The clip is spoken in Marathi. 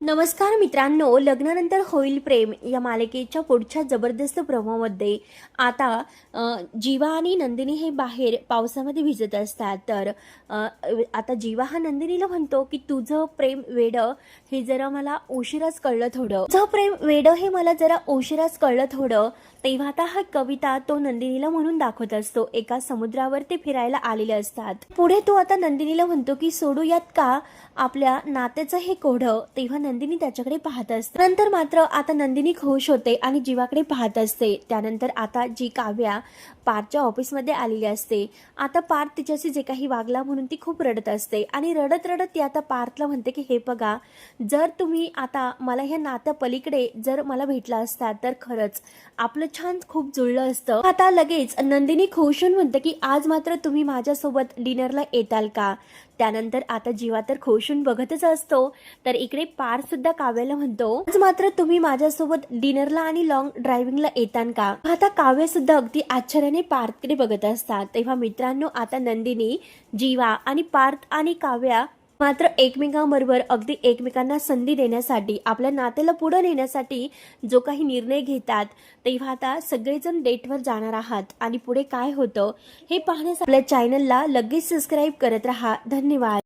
नमस्कार मित्रांनो लग्नानंतर होईल प्रेम या मालिकेच्या पुढच्या जबरदस्त प्रोमोमध्ये आता जीवा आणि नंदिनी हे बाहेर पावसामध्ये भिजत असतात. तर आता जीवा हा नंदिनीला म्हणतो की तुझं प्रेम वेडं हे जरा मला उशिराच कळलं थोडं. तुझं प्रेम वेडं हे मला जरा उशिराच कळलं थोडं. तेव्हा आता हा कविता तो नंदिनीला म्हणून दाखवत असतो. एका समुद्रावर ते फिरायला आलेले असतात. पुढे तो आता नंदिनीला म्हणतो की सोडूयात का आपल्या नात्याचं हे कोढं? तेव्हा नंदिनी त्याच्याकडे पाहत असते. नंतर मात्र आता नंदिनी खुश होते आणि जीवाकडे पाहत असते. त्यानंतर आता जी काव्या पार्थच्या ऑफिसमध्ये आलेली असते. आता पार्थ तिच्याशी जे काही वागला म्हणून ती खूप रडत असते. आणि रडत रडत ती आता पार्थला म्हणते की हे बघा जर तुम्ही आता मला ह्या नात्या पलीकडे जर मला भेटला असता तर खरंच आपलं छान खूप जुळलं असतं. आता लगेच नंदिनी खुश होऊन म्हणते की आज मात्र तुम्ही माझ्यासोबत डिनरला येताल का? त्यानंतर आता जीवा तर खुश होऊन बघतच असतो. तर इकडे पार सुद्धा काव्याला म्हणतो आज मात्र तुम्ही माझ्यासोबत डिनरला आणि लॉंग ड्रायव्हिंगला येतान का? आता काव्य सुद्धा अगदी आश्चर्याने पार्थकडे बघत असतात. तेव्हा मित्रांनो आता नंदिनी जीवा आणि पार्थ आणि काव्या मात्र एकमेकांबरोबर अगदी एकमेकांना संधी देण्यासाठी आपल्या नात्याला पुढे नेण्यासाठी जो काही निर्णय घेतात तेव्हा आता सगळेजण डेटवर जाणार आहात. आणि पुढे काय होतं हे पाहण्यासाठी आपल्या चॅनलला लगेच सबस्क्राईब करत राहा. धन्यवाद.